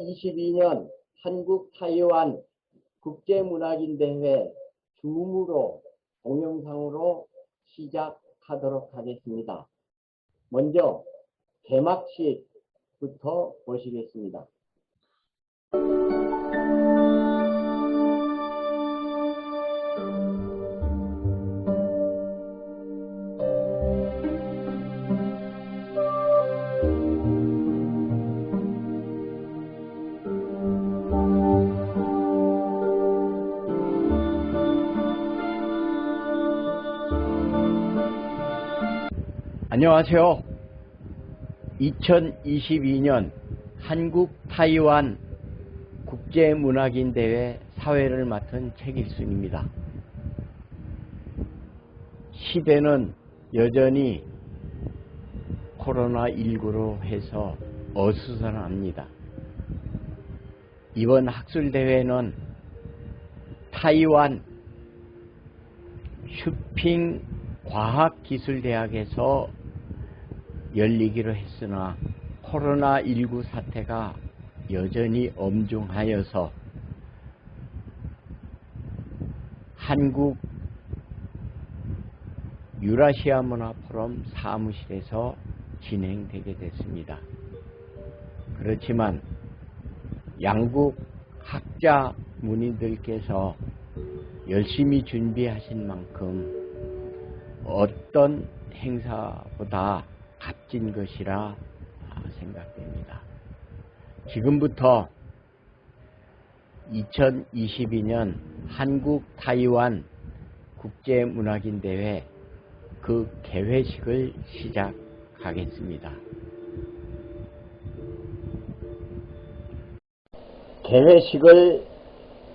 2022년 한국 타이완 국제문학인 대회 줌으로 동영상으로 시작하도록 하겠습니다. 먼저 개막식부터 보시겠습니다. 안녕하세요. 2022년 한국 타이완 국제문학인 대회 사회를 맡은 책일순입니다. 시대는 여전히 코로나19로 해서 어수선합니다. 이번 학술대회는 타이완 슈핑 과학기술대학에서 열리기로 했으나 코로나19 사태가 여전히 엄중하여서 한국 유라시아 문화 포럼 사무실에서 진행되게 됐습니다. 그렇지만 양국 학자 문인들께서 열심히 준비하신 만큼 어떤 행사보다 값진 것이라 생각됩니다. 지금부터 2022년 한국 타이완 국제문학인대회 그 개회식을 시작하겠습니다. 개회식을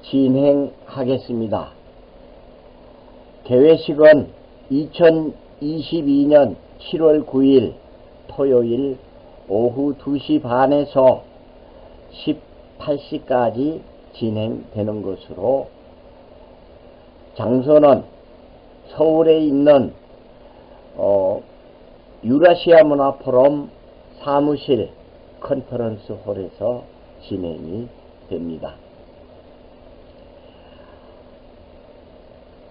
진행하겠습니다. 개회식은 2022년 7월 9일 토요일 오후 2시 반에서 18시까지 진행되는 것으로 장소는 서울에 있는 어, 유라시아 문화 포럼 사무실 컨퍼런스 홀에서 진행이 됩니다.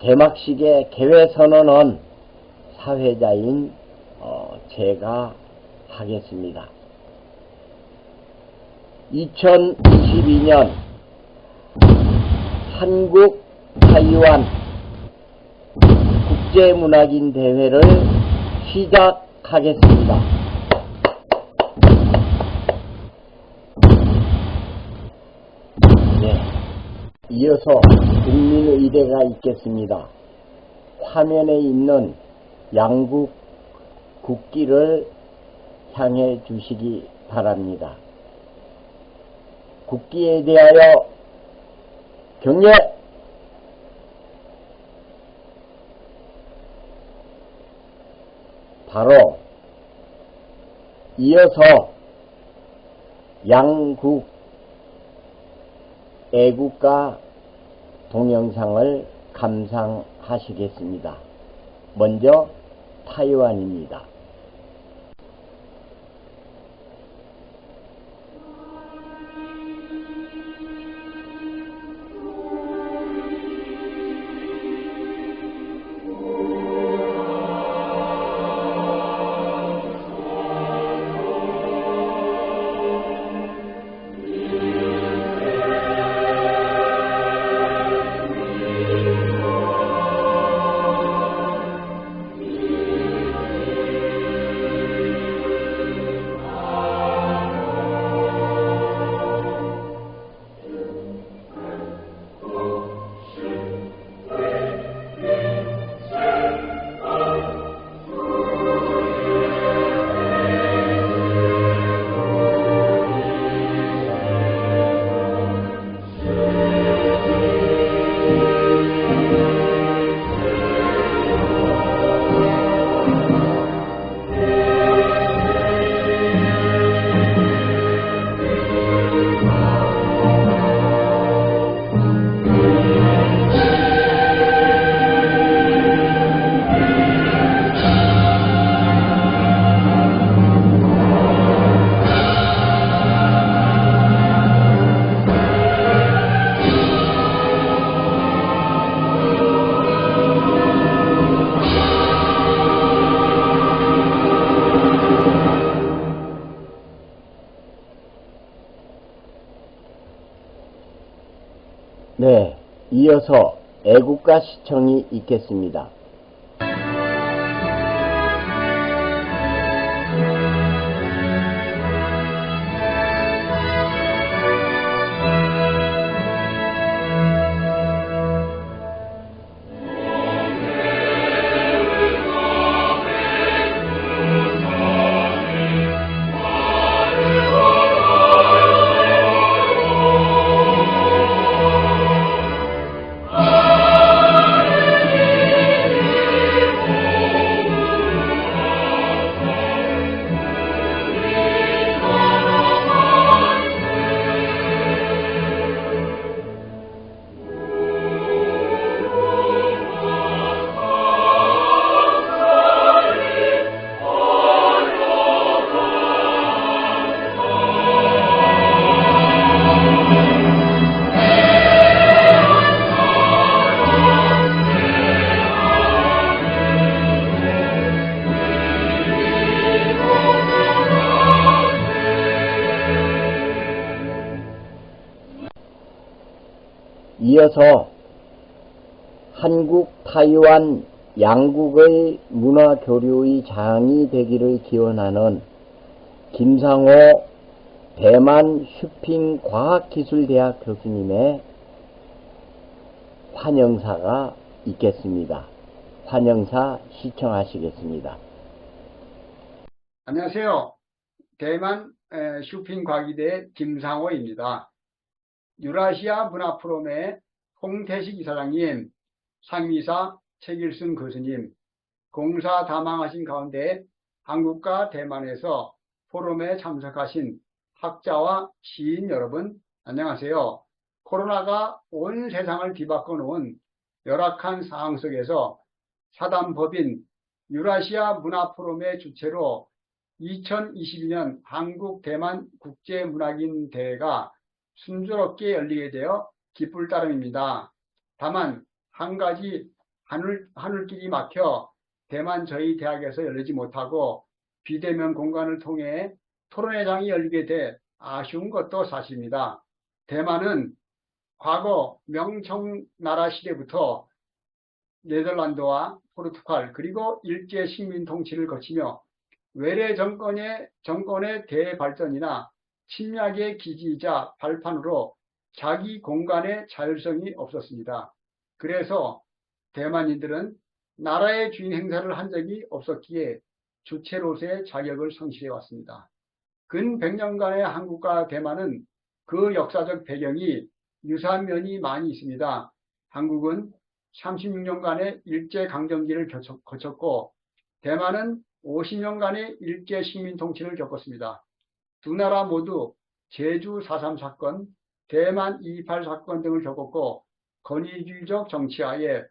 개막식의 개회 선언은 사회자인 어, 제가 하겠습니다. 2022년 한국 타이완 국제문학인 대회를 시작하겠습니다. 네, 이어서 국민의대가 있겠습니다. 화면에 있는 양국 국기를 향해 주시기 바랍니다. 국기에 대하여 경례! 바로 이어서 양국 애국가 동영상을 감상하시겠습니다. 먼저 타이완입니다. 국가 시청이 있겠습니다. 이어서 한국, 타이완 양국의 문화 교류의 장이 되기를 기원하는 김상호 대만 슈핑 과학기술대학 교수님의 환영사가 있겠습니다. 환영사 시청하시겠습니다. 안녕하세요. 대만 에, 쇼핑과기대 김상호입니다. 유라시아 문화프롬의 홍태식 이사장님, 상미사 최길순 교수님, 공사 다망하신 가운데 한국과 대만에서 포럼에 참석하신 학자와 시인 여러분, 안녕하세요. 코로나가 온 세상을 뒤바꿔 놓은 열악한 상황 속에서 사단법인 유라시아 문화포럼의 주체로 2022년 한국 대만 국제문학인 대회가 순조롭게 열리게 되어 기쁠 따름입니다. 다만 한 가지 하늘, 하늘길이 막혀 대만 저희 대학에서 열리지 못하고 비대면 공간을 통해 토론회장이 열리게 돼 아쉬운 것도 사실입니다. 대만은 과거 명청나라 시대부터 네덜란드와 포르투갈 그리고 일제 식민 통치를 거치며 외래 정권의 정권의 대발전이나 침략의 기지이자 발판으로 자기 공간의 자율성이 없었습니다. 그래서 대만인들은 나라의 주인 행사를 한 적이 없었기에 주체로서의 자격을 성실해 왔습니다. 근 100년간의 한국과 대만은 그 역사적 배경이 유사한 면이 많이 있습니다. 한국은 36년간의 일제강점기를 거쳤고 대만은 50년간의 일제 식민 통치를 겪었습니다. 두 나라 모두 제주 4.3 사건, 대만 2.28 사건 등을 겪었고 권위주의적 정치하에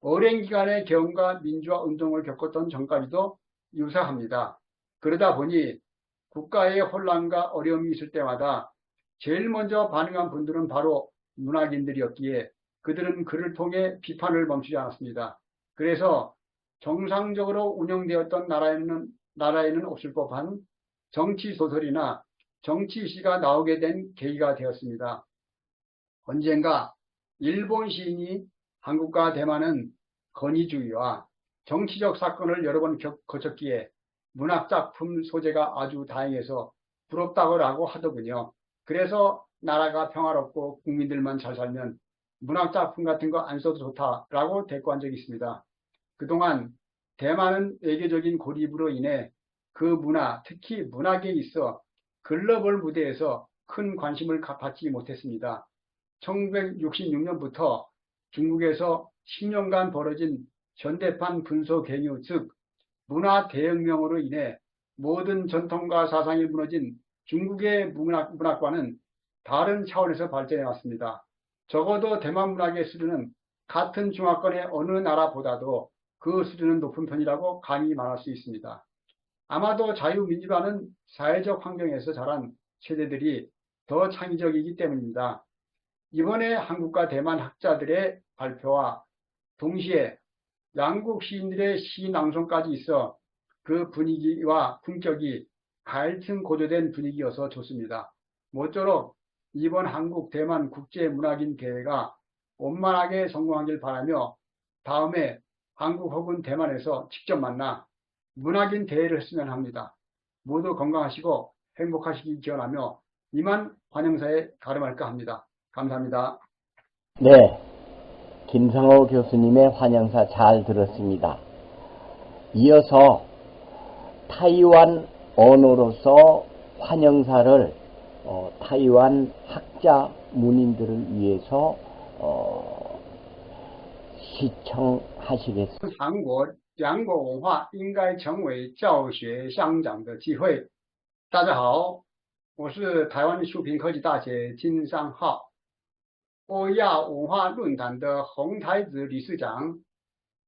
오랜 기간의 개헌과 민주화 운동을 겪었던 정까지도 유사합니다. 그러다 보니 국가의 혼란과 어려움이 있을 때마다 제일 먼저 반응한 분들은 바로 문학인들이었기에 그들은 그를 통해 비판을 멈추지 않았습니다. 그래서 정상적으로 운영되었던 나라에는, 나라에는 없을 법한 정치 소설이나 정치 시가 나오게 된 계기가 되었습니다. 언젠가 일본 시인이 한국과 대만은 건의주의와 정치적 사건을 여러 번 거쳤기에 문학작품 소재가 아주 다양해서 부럽다고 하더군요. 그래서 나라가 평화롭고 국민들만 잘 살면 문학작품 같은 거 안 써도 좋다라고 대꾸한 적이 있습니다. 그동안 대만은 외교적인 고립으로 인해 그 문화, 특히 문학에 있어 글로벌 무대에서 큰 관심을 받지 못했습니다. 1966년부터 중국에서 10년간 벌어진 현대판 분소 갱유, 즉 문화 대혁명으로 인해 모든 전통과 사상이 무너진 중국의 문학, 문학과는 다른 차원에서 발전해 왔습니다. 적어도 대만 문학의 수준은 같은 중화권의 어느 나라보다도 그 수준은 높은 편이라고 감히 말할 수 있습니다. 아마도 자유민주화는 사회적 환경에서 자란 세대들이 더 창의적이기 때문입니다. 이번에 한국과 대만 학자들의 발표와 동시에 양국 시인들의 시 낭송까지 있어 그 분위기와 품격이 갈등 고조된 분위기여서 좋습니다. 모쪼록 이번 한국 대만 국제문학인 대회가 원만하게 성공하길 바라며 다음에 한국 혹은 대만에서 직접 만나 문학인 대회를 했으면 합니다. 모두 건강하시고 행복하시길 기원하며 이만 환영사에 가름할까 합니다. 감사합니다. 네, 김상호 교수님의 환영사 잘 들었습니다. 이어서 타이완 언어로서 환영사를 어, 타이완 학자 문인들을 위해서 어, 시청하시겠습니다. 韩国两国文化应该成为教学相长的机会。大家好，我是台湾树平科技大学金山浩，欧亚文化论坛的红台子理事长，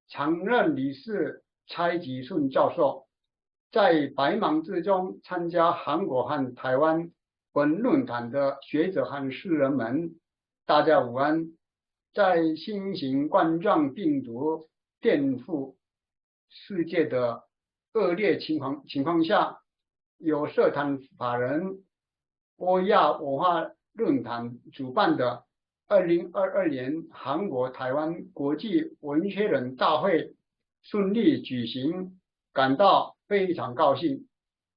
常任理事蔡吉顺教授，在百忙之中参加韩国和台湾本论坛的学者和诗人们，大家午安。在新型冠状病毒颠覆世界的恶劣情况情况下，有社团法人欧亚文化论坛主办的二零二二年韩国台湾国际文学人大会顺利举行，感到非常高兴。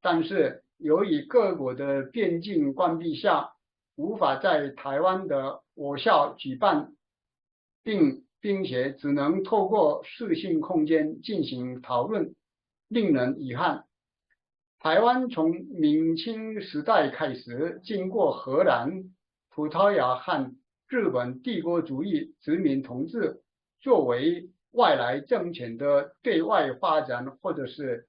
但是由于各国的边境关闭下，无法在台湾的我校举办。并并且只能透过视讯空间进行讨论，令人遗憾。台湾从明清时代开始，经过荷兰、葡萄牙和日本帝国主义殖民统治，作为外来政权的对外发展或者是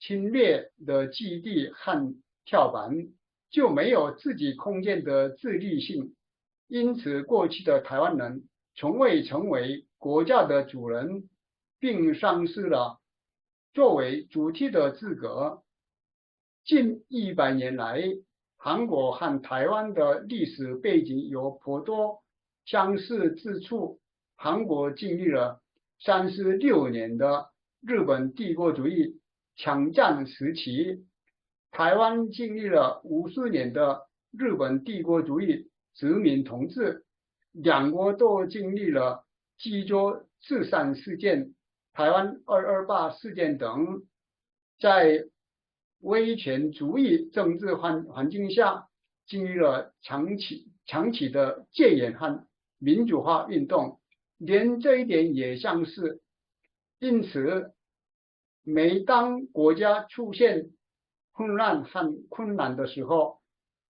侵略的基地和跳板，就没有自己空间的自律性。因此，过去的台湾人。从未成为国家的主人，并丧失了作为主体的资格。近一百年来，韩国和台湾的历史背景有颇多相似之处。韩国经历了三十六年的日本帝国主义强占时期，台湾经历了五十年的日本帝国主义殖民统治。两国都经历了济州自杀事件、台湾二二八事件等，在威权主义政治环环境下，经历了长期长期的戒严和民主化运动，连这一点也像是。因此，每当国家出现混乱和困难的时候，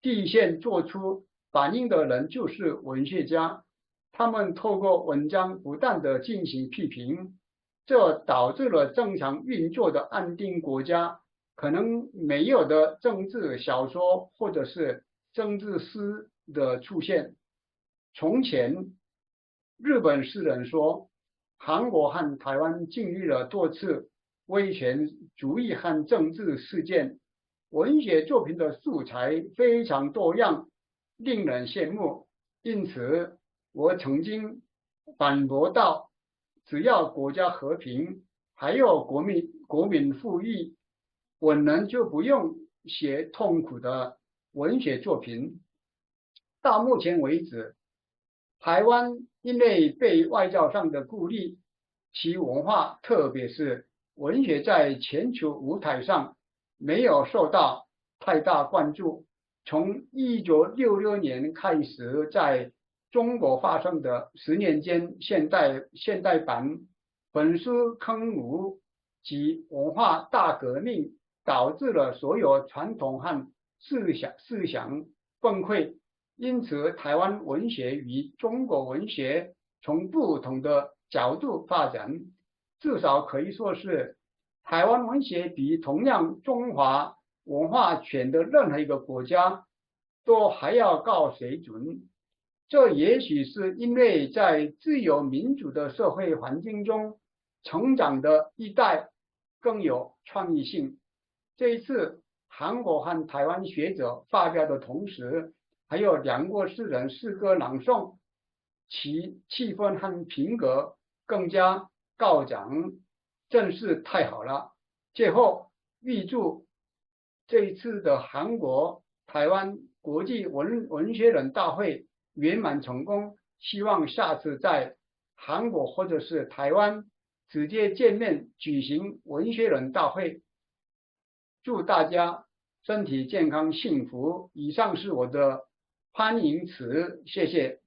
第一线做出。反映的人就是文学家，他们透过文章不断的进行批评，这导致了正常运作的安定国家可能没有的政治小说或者是政治诗的出现。从前，日本诗人说，韩国和台湾经历了多次威权主义和政治事件，文学作品的素材非常多样。令人羡慕，因此我曾经反驳道：只要国家和平，还有国民国民富裕，我们就不用写痛苦的文学作品。到目前为止，台湾因为被外交上的孤立，其文化特别是文学在全球舞台上没有受到太大关注。从一九六六年开始，在中国发生的十年间现代现代版焚书坑儒及文化大革命，导致了所有传统和思想思想崩溃。因此，台湾文学与中国文学从不同的角度发展，至少可以说是台湾文学比同样中华。文化圈的任何一个国家都还要高水准，这也许是因为在自由民主的社会环境中成长的一代更有创意性。这一次，韩国和台湾学者发表的同时，还有两国诗人诗歌朗诵，其气氛和品格更加高涨，真是太好了。最后，预祝。这一次的韩国、台湾国际文文学人大会圆满成功， 希望下次在韩国或者是台湾直接见面举行文学人大会。祝大家身体健康幸福。以上是我的欢迎词，谢谢。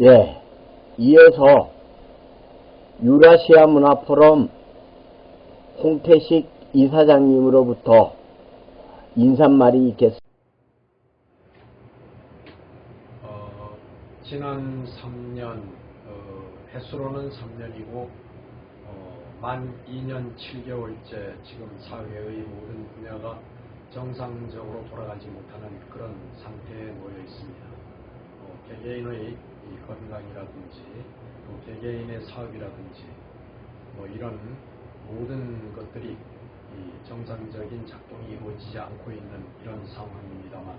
예, 이어서 유라시아 문화포럼 홍태식 이사장님으로부터 인사말이 있겠습니다. 어, 지난 3년, 어, 횟수로는 3년이고, 어, 만 2년 7개월째 지금 사회의 모든 분야가 정상적으로 돌아가지 못하는 그런 상태에 놓여 있습니다. 어, 개개인의 이 건강이라든지, 또 개개인의 사업이라든지, 뭐 이런 모든 것들이 이 정상적인 작동이 이루어지지 않고 있는 이런 상황입니다만,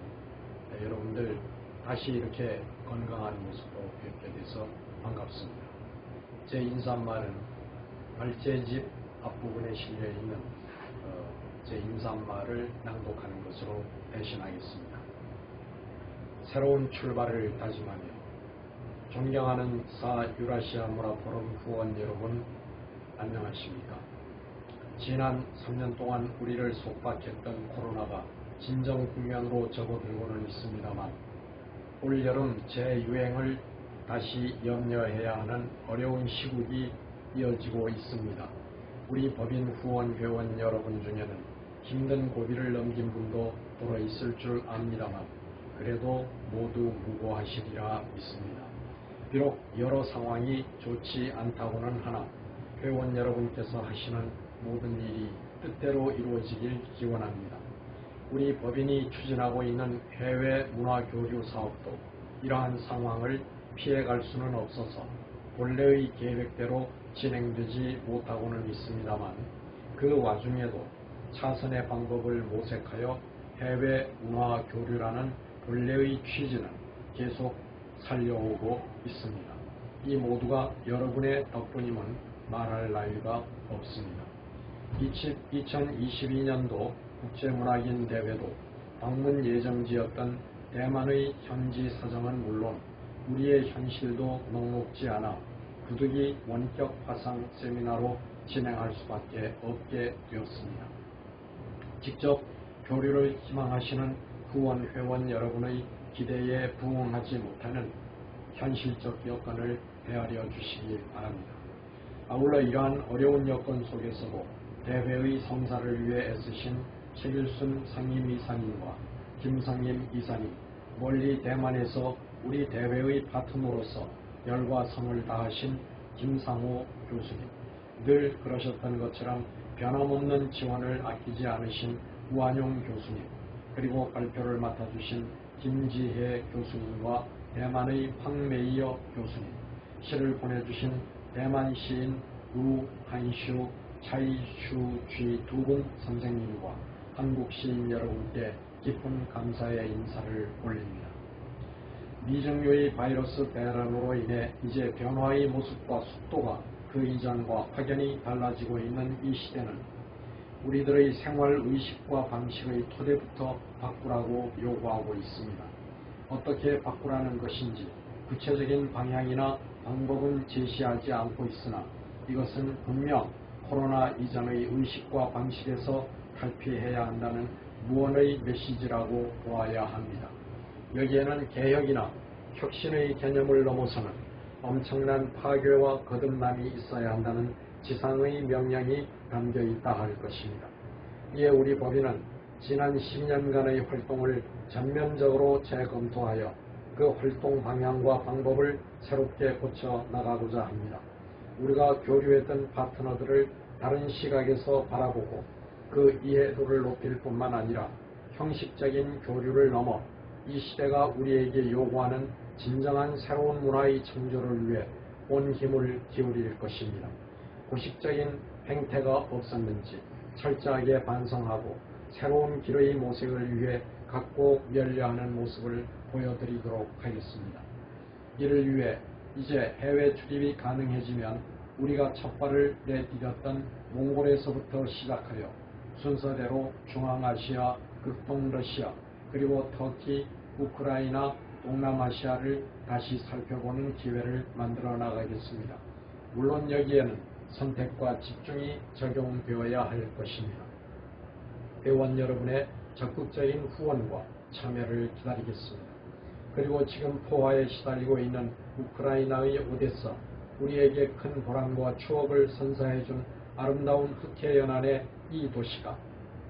네, 여러분들 다시 이렇게 건강한 모습으로 뵙게 돼서 반갑습니다. 제 인사말은 발제집 앞부분에 실려 있는 어, 제 인사말을 낭독하는 것으로 대신하겠습니다. 새로운 출발을 다짐하며 존경하는 사 유라시아 문화포럼 후원 여러분 안녕하십니까? 지난 3년 동안 우리를 속박했던 코로나가 진정 국면으로 접어들고는 있습니다만 올 여름 재유행을 다시 염려해야 하는 어려운 시국이 이어지고 있습니다. 우리 법인 후원 회원 여러분 중에는 힘든 고비를 넘긴 분도 들어 있을 줄 압니다만 그래도 모두 무고하시리라 믿습니다. 비록 여러 상황이 좋지 않다고는 하나 회원 여러분께서 하시는 모든 일이 뜻대로 이루어지길 기원합니다. 우리 법인이 추진하고 있는 해외 문화 교류 사업도 이러한 상황을 피해갈 수는 없어서 본래의 계획대로 진행되지 못하고는 있습니다만 그 와중에도 차선의 방법을 모색하여 해외 문화 교류라는 본래의 취지는 계속 살려오고 있습니다. 이 모두가 여러분의 덕분임은 말할 나위가 없습니다. 2022년도 국제문화인 대회도 방문 예정지였던 대만의 현지 사정은 물론 우리의 현실도 녹록지 않아 부득이 원격 화상 세미나로 진행할 수밖에 없게 되었습니다. 직접 교류를 희망하시는 후원 회원 여러분의 기대에 부응하지 못하는 현실적 여건을 헤아려 주시기 바랍니다. 아울러 이러한 어려운 여건 속에서도 대회의 성사를 위해 애쓰신 최길순 상임 이사님과 김상임 이사님, 멀리 대만에서 우리 대회의 파트너로서 열과 성을 다하신 김상호 교수님, 늘 그러셨던 것처럼 변함없는 지원을 아끼지 않으신 우한용 교수님, 그리고 발표를 맡아주신 김지혜 교수님과 대만의 황메이어 교수님, 시를 보내주신 대만 시인 우한슈 차이슈쥐 두공 선생님과 한국 시인 여러분께 깊은 감사의 인사를 올립니다. 미증유의 바이러스 대란으로 인해 이제 변화의 모습과 속도가 그 이전과 확연히 달라지고 있는 이 시대는 우리들의 생활 의식과 방식의 토대부터 바꾸라고 요구하고 있습니다. 어떻게 바꾸라는 것인지 구체적인 방향이나 방법은 제시하지 않고 있으나 이것은 분명 코로나 이전의 의식과 방식에서 탈피해야 한다는 무언의 메시지라고 보아야 합니다. 여기에는 개혁이나 혁신의 개념을 넘어서는 엄청난 파괴와 거듭남이 있어야 한다는 지상의 명령이 담겨 있다 할 것입니다. 이에 우리 법인은 지난 10년간의 활동을 전면적으로 재검토하여 그 활동 방향과 방법을 새롭게 고쳐 나가고자 합니다. 우리가 교류했던 파트너들을 다른 시각에서 바라보고 그 이해도를 높일 뿐만 아니라 형식적인 교류를 넘어 이 시대가 우리에게 요구하는 진정한 새로운 문화의 창조를 위해 온 힘을 기울일 것입니다. 고식적인 행태가 없었는지 철저하게 반성하고 새로운 길의 모색을 위해 갖고 멸려하는 모습을 보여드리도록 하겠습니다. 이를 위해 이제 해외 출입이 가능해지면 우리가 첫 발을 내디뎠던 몽골에서부터 시작하여 순서대로 중앙아시아, 극동 러시아, 그리고 터키, 우크라이나, 동남아시아를 다시 살펴보는 기회를 만들어 나가겠습니다. 물론 여기에는 선택과 집중이 적용되어야 할 것입니다. 회원 여러분의 적극적인 후원과 참여를 기다리겠습니다. 그리고 지금 포화에 시달리고 있는 우크라이나의 오데사, 우리에게 큰 보람과 추억을 선사해준 아름다운 흑해 연안의 이 도시가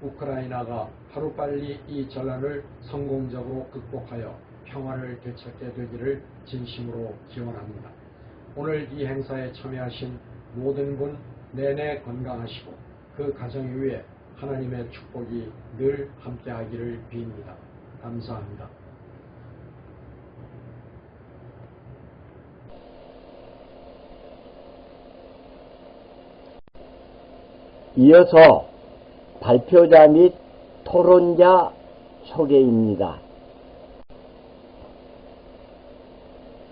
우크라이나가 하루빨리 이 전란을 성공적으로 극복하여 평화를 되찾게 되기를 진심으로 기원합니다. 오늘 이 행사에 참여하신 모든 분 내내 건강하시고 그 가정 위에 하나님의 축복이 늘 함께하기를 빕니다. 감사합니다. 이어서 발표자 및 토론자 소개입니다.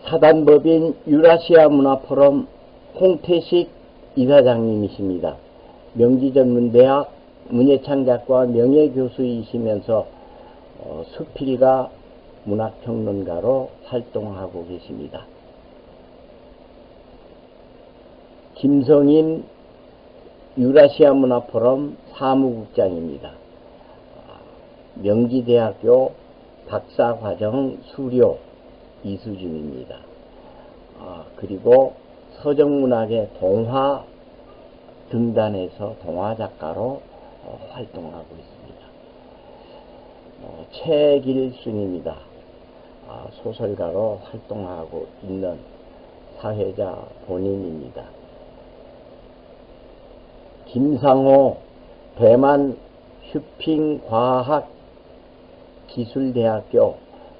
사단법인 유라시아 문화포럼 홍태식 이사장님이십니다. 명지전문대학 문예창작과 명예교수이시면서 어, 수필가 문학평론가로 활동하고 계십니다. 김성인 유라시아 문화포럼 사무국장입니다. 명지대학교 박사과정 수료 이수진입니다. 아, 그리고 서정문학의 동화 등단에서 동화 작가로 어, 활동하고 있습니다. 어, 최길순입니다. 아, 소설가로 활동하고 있는 사회자 본인입니다. 김상호 대만 슈핑과학 기술대학교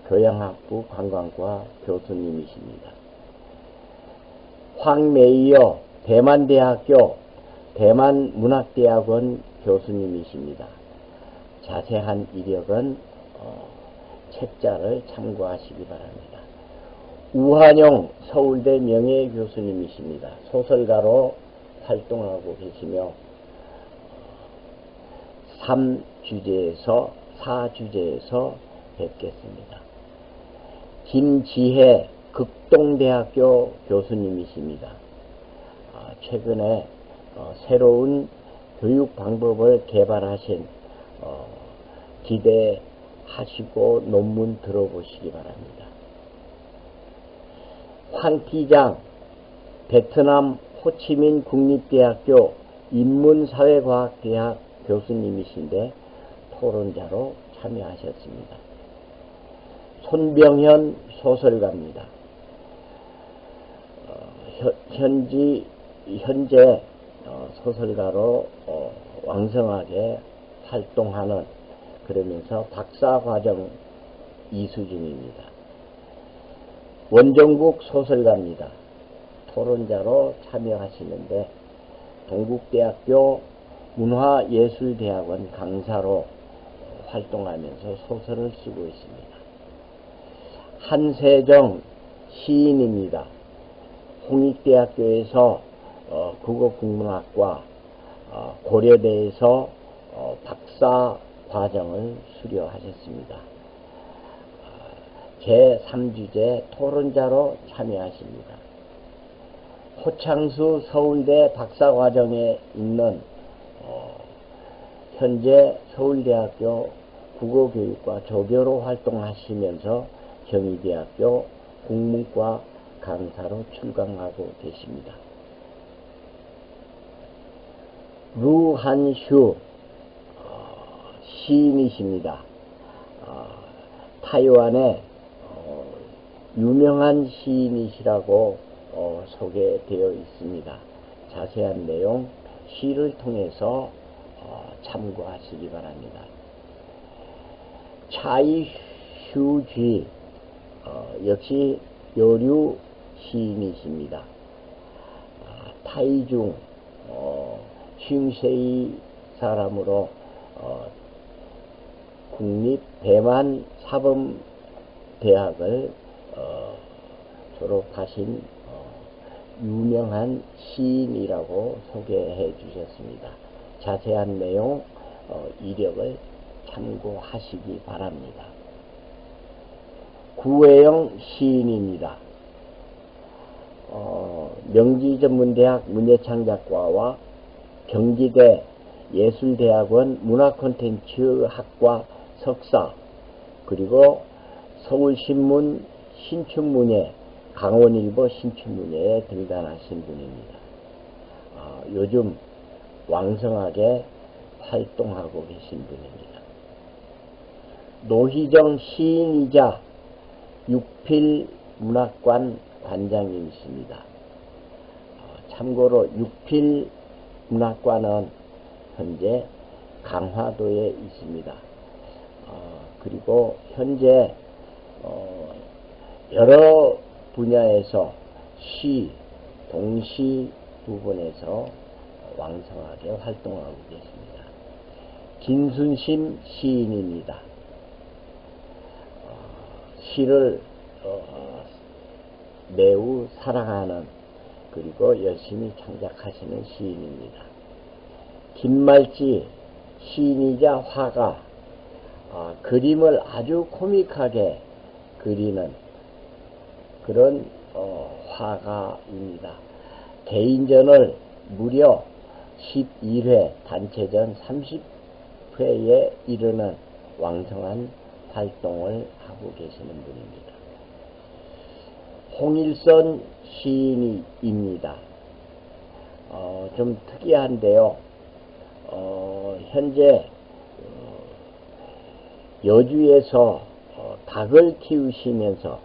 교양학부 관광과 교수님이십니다. 황메이어 대만대학교 대만문학대학원 교수님이십니다. 자세한 이력은 어, 책자를 참고하시기 바랍니다. 우한용 서울대 명예교수님이십니다. 소설가로 활동하고 계시며 3주제에서 4주제에서 뵙겠습니다. 김지혜 극동대학교 교수님이십니다. 아, 최근에 어, 새로운 교육 방법을 개발하신 어, 기대하시고 논문 들어보시기 바랍니다. 황기장 베트남 호치민 국립대학교 인문사회과학대학 교수님이신데 토론자로 참여하셨습니다. 손병현 소설가입니다. 어, 현지, 현재 어, 소설가로 어, 왕성하게 활동하는 그러면서 박사과정 이수진입니다. 원정국 소설가입니다. 토론자로 참여하시는데 동국대학교 문화예술대학원 강사로 활동하면서 소설을 쓰고 있습니다. 한세정 시인입니다. 홍익대학교에서 어, 국어국문학과 어, 고려대에서 어, 박사 과정을 수료하셨습니다. 제3주제 토론자로 참여하십니다. 호창수 서울대 박사과정에 있는 어, 현재 서울대학교 국어교육과 조교로 활동하시면서 경희대학교 국문과 강사로 출강하고 계십니다. 루한슈 어, 시인이십니다. 어, 타이완의 어, 유명한 시인이시라고 어, 소개되어 있습니다. 자세한 내용 시를 통해서 어, 참고하시기 바랍니다. 차이슈쥐 어, 역시 여류 시인이십니다. 아, 타이중 어, 칭세이 사람으로 어, 국립 대만 사범 대학을 어, 졸업하신 어, 유명한 시인이라고 소개해 주셨습니다. 자세한 내용 어, 이력을 참고하시기 바랍니다. 구혜영 시인입니다. 어, 명지전문대학 문예창작과와 경기대 예술대학원 문화콘텐츠학과 석사 그리고 서울신문 신춘문예 강원일보 신춘문예에 등단하신 분입니다. 어, 요즘 왕성하게 활동하고 계신 분입니다. 노희정 시인이자 육필 문학관 관장님이십니다. 어, 참고로 육필 문학관은 현재 강화도에 있습니다. 어, 그리고 현재 어, 여러 분야에서 시, 동시 부분에서 왕성하게 활동하고 계십니다. 김순심 시인입니다. 어, 시를 어, 매우 사랑하는 그리고 열심히 창작하시는 시인입니다. 김말지 시인이자 화가 아, 그림을 아주 코믹하게 그리는 그런 어, 화가입니다. 개인전을 무려 11회, 단체전 30회에 이르는 왕성한 활동을 하고 계시는 분입니다. 홍일선 시인입니다. 어, 좀 특이한데요. 어, 현재 어, 여주에서 어, 닭을 키우시면서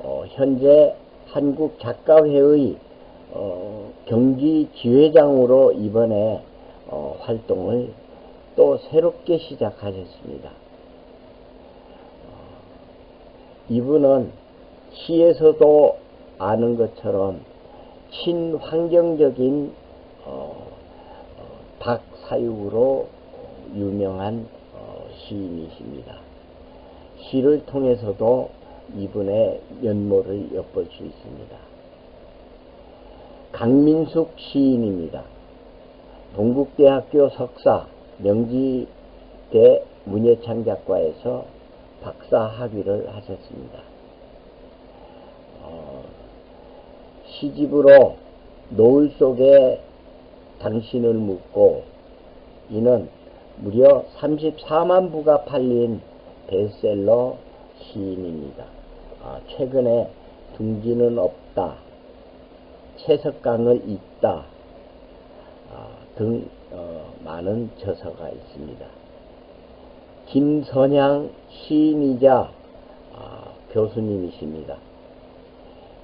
어, 현재 한국 작가회의 어, 경기 지회장으로 이번에 어, 활동을 또 새롭게 시작하셨습니다. 어, 이분은 시에서도 아는 것처럼 친환경적인 어, 어, 닭 사육으로 유명한 어, 시인이십니다. 시를 통해서도 이분의 면모를 엿볼 수 있습니다. 강민숙 시인입니다. 동국대학교 석사, 명지대 문예창작과에서 박사 학위를 하셨습니다. 어, 시집으로 노을 속에 당신을 묻고 이는 무려 34만 부가 팔린 베스트셀러 시인입니다. 아, 최근에 둥지는 없다, 채석강을 잇다 아, 등 어, 많은 저서가 있습니다. 김선양 시인이자 아, 교수님이십니다.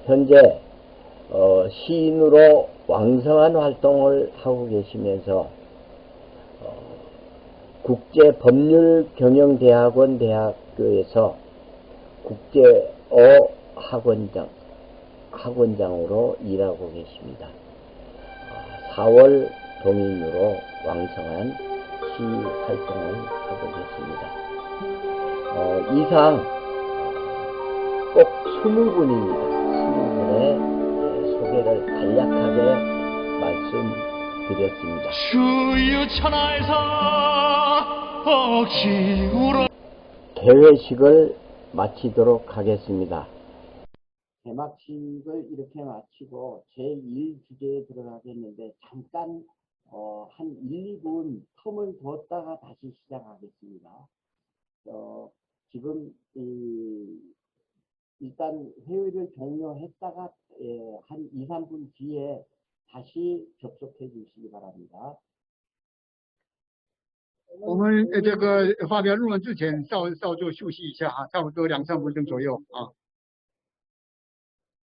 현재 어, 시인으로 왕성한 활동을 하고 계시면서 어, 국제법률경영대학원 대학교에서 국제어 학원장 학원장으로 일하고 계십니다. 어, 4월 동인으로 왕성한 시 활동을 하고 계십니다. 어, 이상 어, 꼭 20분입니다. 20분의 소개를 간략하게 말씀드렸습니다. 주유 천하에서 억시 울어 개회식을 마치도록 하겠습니다. 개막식을 이렇게 마치고 제1 주제에 들어가겠는데 잠깐 어, 한 1, 2분 텀을 두었다가 다시 시작하겠습니다. 어, 지금 이, 일단 회의를 종료했다가 예, 한 2, 3분 뒤에 다시 접속해 주시기 바랍니다. 我们呃这个发表论文之前稍稍作休息一下啊，差不多两三分钟左右啊。